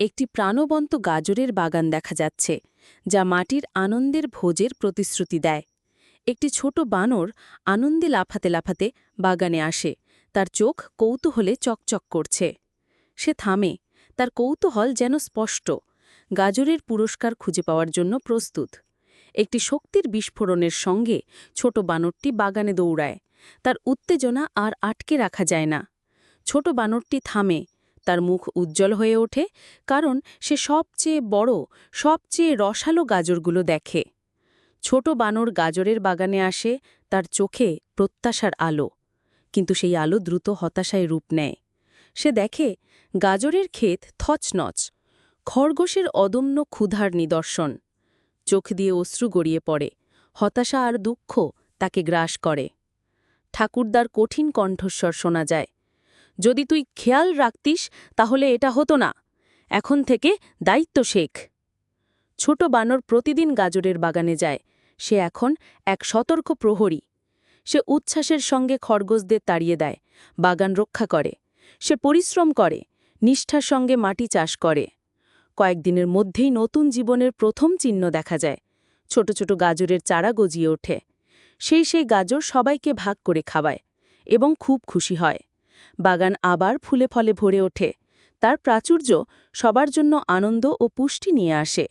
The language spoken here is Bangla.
একটি প্রাণবন্ত গাজরের বাগান দেখা যাচ্ছে, যা মাটির আনন্দের ভোজের প্রতিশ্রুতি দেয়। একটি ছোট বানর আনন্দে লাফাতে লাফাতে বাগানে আসে, তার চোখ কৌতূহলে চকচক করছে। সে থামে, তার কৌতূহল যেন স্পষ্ট, গাজরের পুরস্কার খুঁজে পাওয়ার জন্য প্রস্তুত। একটি শক্তির বিস্ফোরণের সঙ্গে ছোট বানরটি বাগানে দৌড়ায়, তার উত্তেজনা আর আটকে রাখা যায় না। ছোট বানরটি থামে তার মুখ উজ্জ্বল হয়ে ওঠে, কারণ সে সবচেয়ে বড়, সবচেয়ে রসালো গাজরগুলো দেখে। ছোট বানর গাজরের বাগানে আসে, তার চোখে প্রত্যাশার আলো, কিন্তু সেই আলো দ্রুত হতাশায় রূপ নেয়। সে দেখে, গাজরের ক্ষেত থচনচ, খরগোশের অদম্য ক্ষুধার নিদর্শন। চোখ দিয়ে অশ্রু গড়িয়ে পড়ে, হতাশা আর দুঃখ তাকে গ্রাস করে। ঠাকুরদার কঠিন কণ্ঠস্বর শোনা যায় যদি তুই খেয়াল রাখতিস, তাহলে এটা হতো না। এখন থেকে দায়িত্ব শেখ। ছোট বানর প্রতিদিন গাজরের বাগানে যায়। সে এখন এক সতর্ক প্রহরী। সে উচ্ছ্বাসের সঙ্গে খরগোশদের তাড়িয়ে দেয়, বাগান রক্ষা করে। সে পরিশ্রম করে, নিষ্ঠার সঙ্গে মাটি চাষ করে। কয়েকদিনের মধ্যেই নতুন জীবনের প্রথম চিহ্ন দেখা যায়। ছোট ছোট গাজরের চারা গজিয়ে ওঠে। সেই সেই গাজর সবাইকে ভাগ করে খাওয়ায় এবং খুব খুশি হয়। বাগান আবার ফুলে ফলে ভরে ওঠে। তার প্রাচুর্য সবার জন্য আনন্দ ও পুষ্টি নিয়ে আসে।